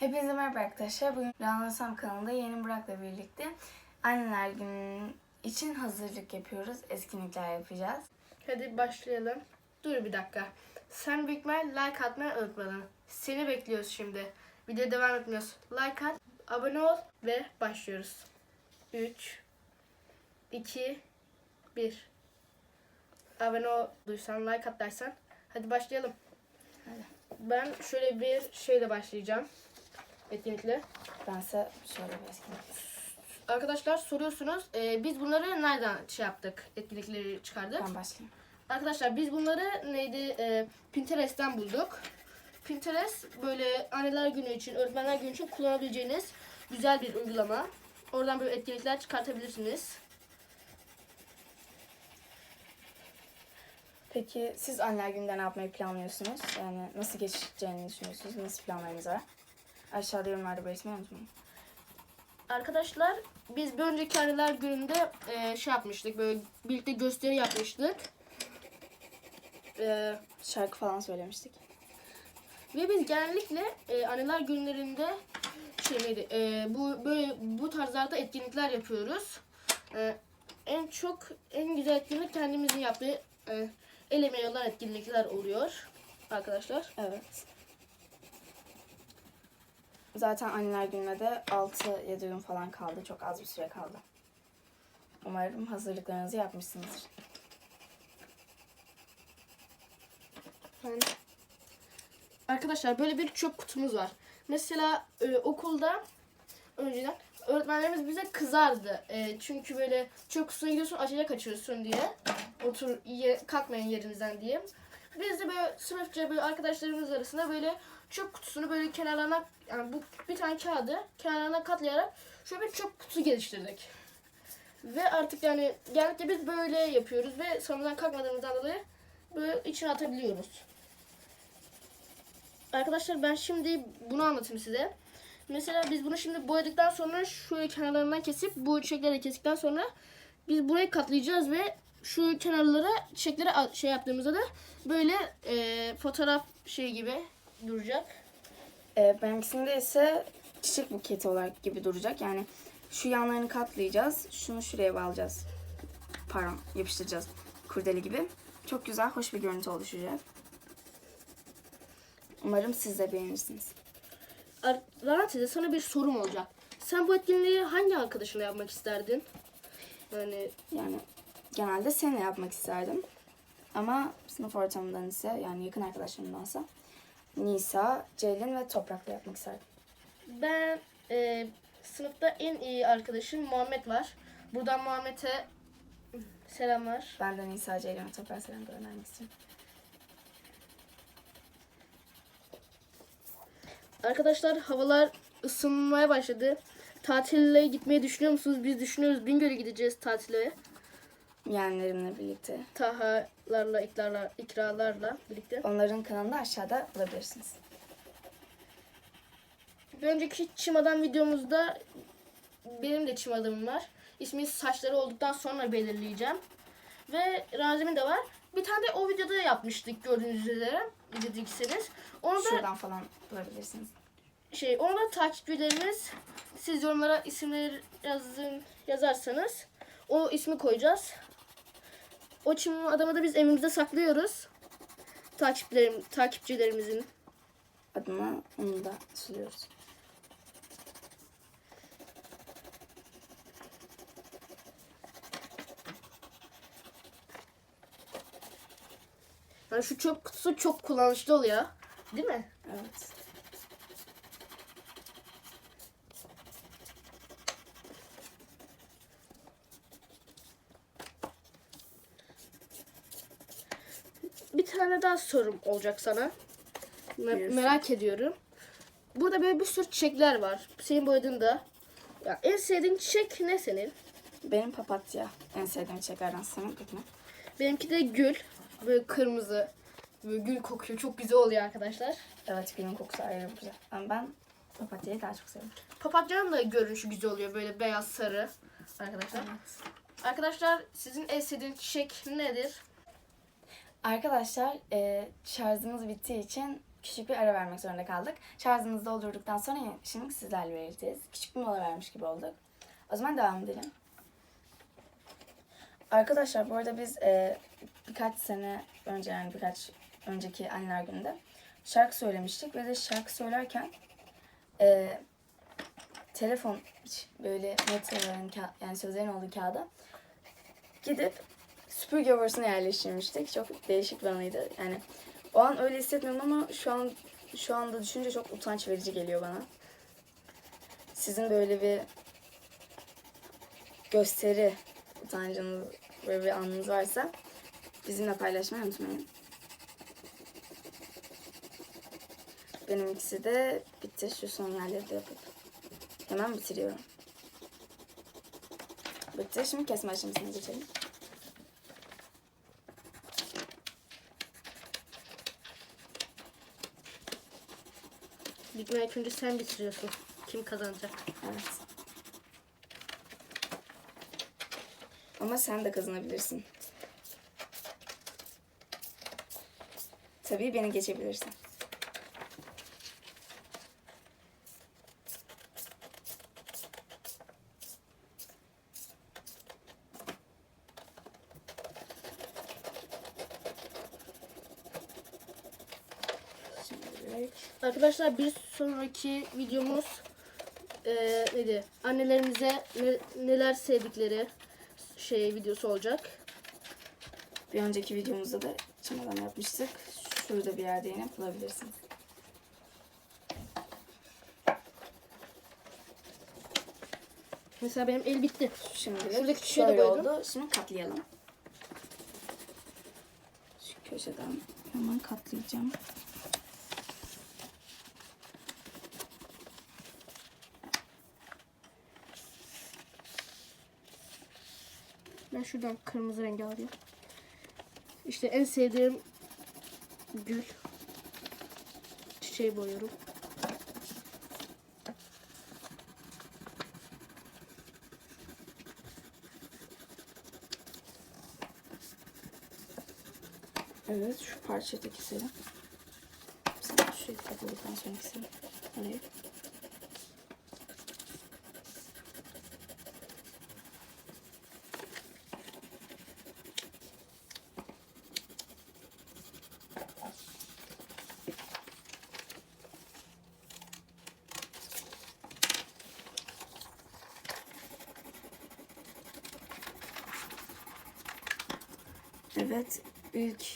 Hepinize merhaba arkadaşlar. Bugün Rana Sam kanalında yeni Burak'la birlikte Anneler Günü için hazırlık yapıyoruz. Etkinlikler yapacağız. Hadi başlayalım. Dur bir dakika. Sen büyük like atmayı unutmadın. Seni bekliyoruz şimdi. Video devam etmiyoruz. Like at, abone ol ve başlıyoruz. 3 2 1 Abone olduysan, like attıysan hadi başlayalım. Hadi. Ben şöyle bir şeyle başlayacağım. Etkinlikle. Ben size şöyle bir etkinlik. Arkadaşlar soruyorsunuz. e, biz bunları nereden şey yaptık? Etkinlikleri çıkardık. Ben başlayayım. Arkadaşlar biz bunları neydi e, Pinterest'ten bulduk. Pinterest böyle anneler günü için, öğretmenler günü için kullanabileceğiniz güzel bir uygulama. Oradan böyle etkinlikler çıkartabilirsiniz. Peki siz Anneler Günü'nde ne yapmayı planlıyorsunuz? Yani nasıl geçeceğini düşünüyorsunuz? Nasıl planlarınız var? Aşağıda yorumlarda belirtmeyi unutmayın. Arkadaşlar biz bir önceki anneler gününde e, şey yapmıştık. Böyle birlikte gösteri yapmıştık. E, Şarkı falan söylemiştik. Ve biz genellikle e, anneler günlerinde şey neydi, e, bu böyle bu tarzlarda etkinlikler yapıyoruz. E, en çok en güzel etkinlik kendimizin yaptığı e, el emeği olan etkinlikler oluyor arkadaşlar. Evet. Zaten Anneler Günü'ne de 6-7 gün falan kaldı. Çok az bir süre kaldı. Umarım hazırlıklarınızı yapmışsınızdır. Yani, arkadaşlar böyle bir çöp kutumuz var. Mesela e, okulda önceden öğretmenlerimiz bize kızardı. E, çünkü böyle çöp kutusuna gidiyorsun açacak kaçıyorsun diye. Otur ye, kalkmayın yerinizden diye. Biz de böyle sınıfça böyle arkadaşlarımız arasında böyle çöp kutusunu böyle kenarlarına yani bu bir tane kağıdı kenarlarına katlayarak şöyle bir çöp kutusu geliştirdik. Ve artık yani genellikle biz böyle yapıyoruz ve sonradan kalkmadığımızdan dolayı böyle içine atabiliyoruz. Arkadaşlar ben şimdi bunu anlatayım size. Mesela biz bunu şimdi boyadıktan sonra şöyle kenarlarından kesip bu çiçekleri kestikten sonra biz burayı katlayacağız ve şu kenarlara çiçekleri şey yaptığımızda da böyle e, fotoğraf şey gibi duracak. Ee, benimkisinde ise çiçek buketi olarak gibi duracak. Yani şu yanlarını katlayacağız. Şunu şuraya bağlayacağız. Pardon yapıştıracağız. Kurdele gibi. Çok güzel, hoş bir görüntü oluşacak. Umarım siz de beğenirsiniz. Teyze sana bir sorum olacak. Sen bu etkinliği hangi arkadaşınla yapmak isterdin? Yani Yani genelde seninle yapmak isterdim. Ama sınıf ortamından ise yani yakın arkadaşlarımdansa Nisa, Ceylin ve Toprak'la yapmak isterdim. Ben e, sınıfta en iyi arkadaşım Muhammed var. Buradan Muhammed'e selamlar. Ben de Nisa, Ceylin ve Toprak'a selam göndermek istiyorum. Arkadaşlar havalar ısınmaya başladı. Tatile gitmeyi düşünüyor musunuz? Biz düşünüyoruz. Bingöl'e gideceğiz tatile. Yeğenlerimle birlikte. Tahalarla, ikrarlar, ikralarla birlikte. Onların kanalını aşağıda bulabilirsiniz. Bir önceki çim adam videomuzda benim de çim adamım var. İsmi saçları olduktan sonra belirleyeceğim. Ve Razim'in de var. Bir tane de o videoda yapmıştık gördüğünüz üzere. İzlediyseniz. Onu da Şuradan falan bulabilirsiniz. şey onu da takipçilerimiz siz yorumlara isimleri yazın yazarsanız o ismi koyacağız. O çim adamı da biz evimizde saklıyoruz. Takipçilerim, takipçilerimizin. Adına onu da sürüyoruz. Yani şu çöp kutusu çok kullanışlı oluyor. Değil mi? Evet. Bir tane daha sorum olacak sana. Me- Buyursun. merak ediyorum. Burada böyle bir sürü çiçekler var. Senin boyadığında. Ya en sevdiğin çiçek ne senin? Benim papatya en sevdiğim çiçeklerden senin peki ne? Benimki de gül. Böyle kırmızı. Böyle gül kokuyor. Çok güzel oluyor arkadaşlar. Evet gülün kokusu ayrı güzel. Ama ben papatyayı daha çok seviyorum. Papatyanın da görünüşü güzel oluyor. Böyle beyaz sarı. Arkadaşlar. Arkadaşlar sizin en sevdiğiniz çiçek nedir? Arkadaşlar e, şarjımız bittiği için küçük bir ara vermek zorunda kaldık. Şarjımızı doldurduktan sonra şimdi sizlerle vereceğiz. Küçük bir mola vermiş gibi olduk. O zaman devam edelim. Arkadaşlar bu arada biz e, birkaç sene önce yani birkaç önceki anneler gününde şarkı söylemiştik ve de şarkı söylerken e, telefon böyle metroların ka- yani sözlerin olduğu kağıda gidip süpürge borusuna yerleştirmiştik. Çok değişik bir anıydı. Yani o an öyle hissetmiyorum ama şu an şu anda düşünce çok utanç verici geliyor bana. Sizin böyle bir gösteri utancınız böyle bir anınız varsa bizimle paylaşmayı unutmayın. Benimkisi de bitti. Şu son yerleri de yapıp hemen bitiriyorum. Bitti. Şimdi kesme aşamasına geçelim. Ligme ilk önce sen bitiriyorsun. Kim kazanacak? Evet. Ama sen de kazanabilirsin. Tabii beni geçebilirsin. Arkadaşlar bir sonraki videomuz eee neydi? Annelerimize ne- neler sevdikleri şey videosu olacak. Bir önceki videomuzda da çamadan yapmıştık. Şurada bir yerde yine bulabilirsiniz. Mesela benim el bitti. Şimdilik Şuradaki küçüğe de boyadım. oldu. Şimdi katlayalım. Şu köşeden hemen katlayacağım. Ben şuradan kırmızı rengi alayım. İşte en sevdiğim gül. Çiçeği boyuyorum. Evet şu parçayı da keselim. Sen şurayı katladıktan sonra keselim. Orayı. Evet, ilk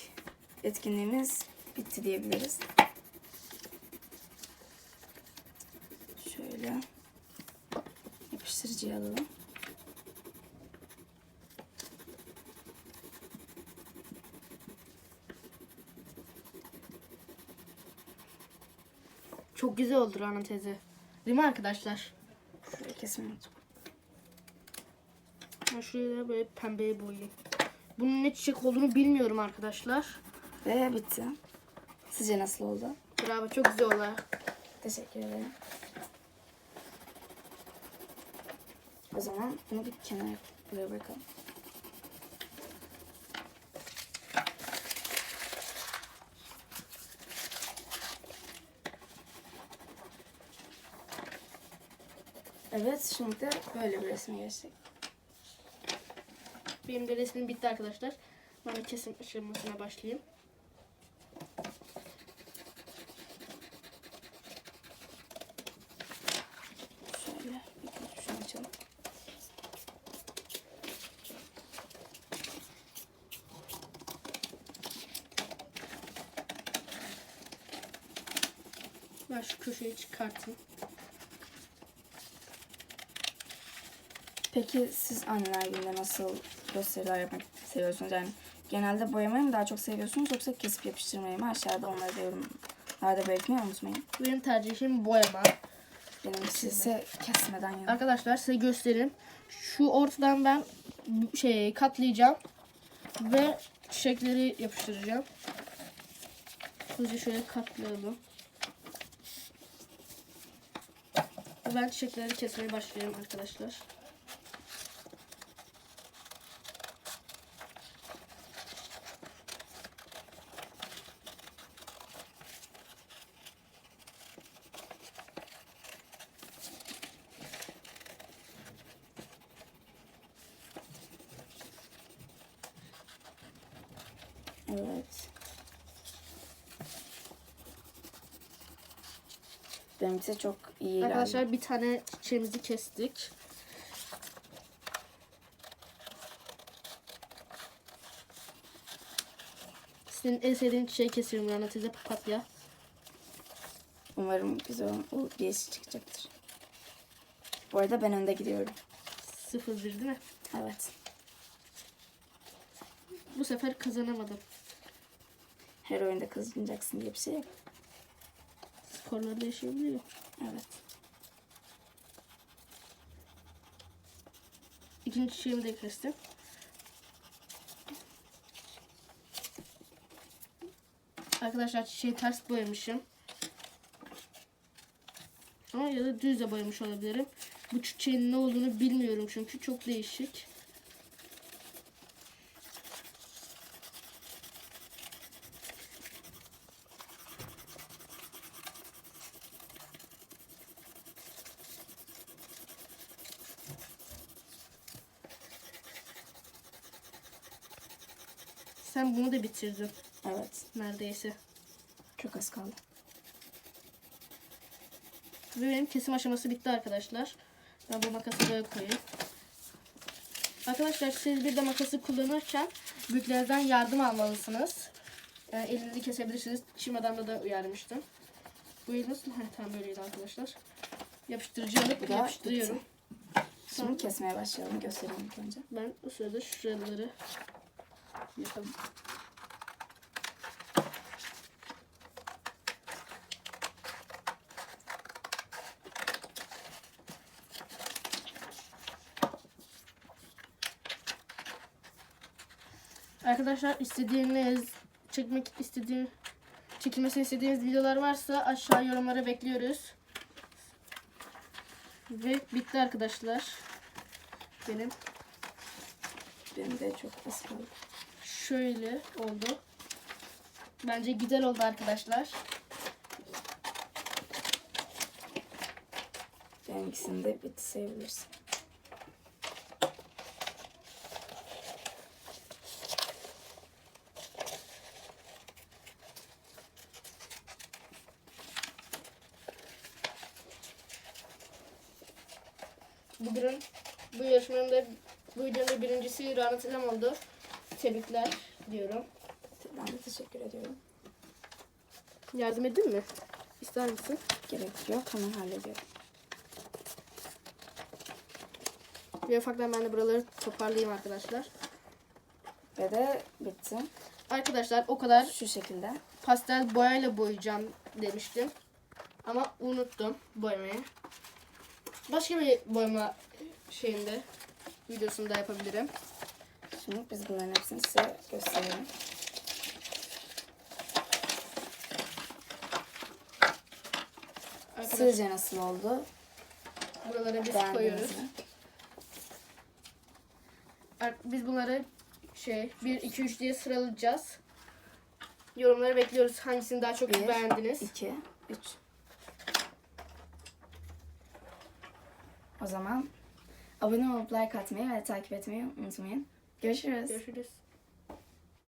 etkinliğimiz bitti diyebiliriz. Şöyle yapıştırıcıyı alalım. Çok güzel oldu Rana teyze. Değil mi arkadaşlar? Şurayı kesmeyi unuttum. Ben şuraya böyle pembeye boyayayım. Bunun ne çiçek olduğunu bilmiyorum arkadaşlar. Ve bitti. Sizce nasıl oldu? Bravo çok güzel oldu. Teşekkür ederim. O zaman bunu bir kenara buraya bırakalım. Evet, şimdi böyle bir resme geçtik. Benim de resmim bitti arkadaşlar. Ben kesim aşamasına başlayayım. Şöyle, şunu açalım. Ben şu köşeyi çıkartayım. Peki siz anneler günde nasıl gösteriler yapmak seviyorsunuz? Yani genelde boyamayı mı daha çok seviyorsunuz yoksa kesip yapıştırmayı mı? Aşağıda onları da yorumlarda belirtmeyi unutmayın. Benim tercihim boyama. Benim ise kesmeden yana. Arkadaşlar size göstereyim. Şu ortadan ben şey katlayacağım ve çiçekleri yapıştıracağım. Hızlıca şöyle katlayalım. Ve Ben çiçekleri kesmeye başlıyorum arkadaşlar. Evet. Benimki de çok iyi ilerliyor. Arkadaşlar bir tane çiçeğimizi kestik. Senin en sevdiğin çiçeği kesiyorum Rana teyze papatya. Umarım güzel o bir eşi çıkacaktır. Bu arada ben önde gidiyorum. 0-1 değil mi? Evet. Bu sefer kazanamadım. Her oyunda kazanacaksın diye bir şey yok. Skorlar değişebiliyor. Evet. İkinci çiçeğimi de kestim. Arkadaşlar çiçeği ters boyamışım. Ama ya da düz de boyamış olabilirim. Bu çiçeğin ne olduğunu bilmiyorum çünkü çok değişik. Sen bunu da bitirdin Evet. neredeyse. Çok az kaldı. Ve benim kesim aşaması bitti arkadaşlar. Ben bu makası böyle koyayım. Arkadaşlar siz bir de makası kullanırken büyüklerinizden yardım almalısınız. Yani elinizi kesebilirsiniz. Çim adamda da uyarmıştım. Bu el nasıl? Heh, tam böyleydi arkadaşlar. Yapıştırıcı alıp yapıştırıyorum. Şimdi kesmeye başlayalım. Göstereyim ilk önce. Ben o sırada şuraları yapalım. Arkadaşlar istediğiniz çekmek istediğim çekilmesini istediğiniz videolar varsa aşağı yorumlara bekliyoruz. Ve bitti arkadaşlar. Benim Benim de çok az. Şöyle oldu. Bence güzel oldu arkadaşlar. Benimkisini de bitti sayabilirsin. Bugün bu yarışmanın da bu videonun birincisi Rana Tezem oldu. Tebrikler diyorum. Ben de teşekkür ediyorum. Yardım edin mi? İster misin? Gerek yok. Hemen hallediyorum. Bir ufaktan ben de buraları toparlayayım arkadaşlar. Ve de bitti. Arkadaşlar o kadar Şu şekilde. pastel boyayla boyayacağım demiştim. Ama unuttum boyamayı. Başka bir boyama şeyinde videosunda yapabilirim. Şimdi biz bunların hepsini size gösterelim. Arkadaşlar Sizce nasıl oldu? buralara biz Beğendiniz koyuyoruz. mi? Biz bunları şey 1 2 3 diye sıralayacağız. Yorumları bekliyoruz. Hangisini daha çok Bir, beğendiniz? 2, 3. O zaman abone olup like atmayı ve takip etmeyi unutmayın. Görüşürüz. Görüşürüz.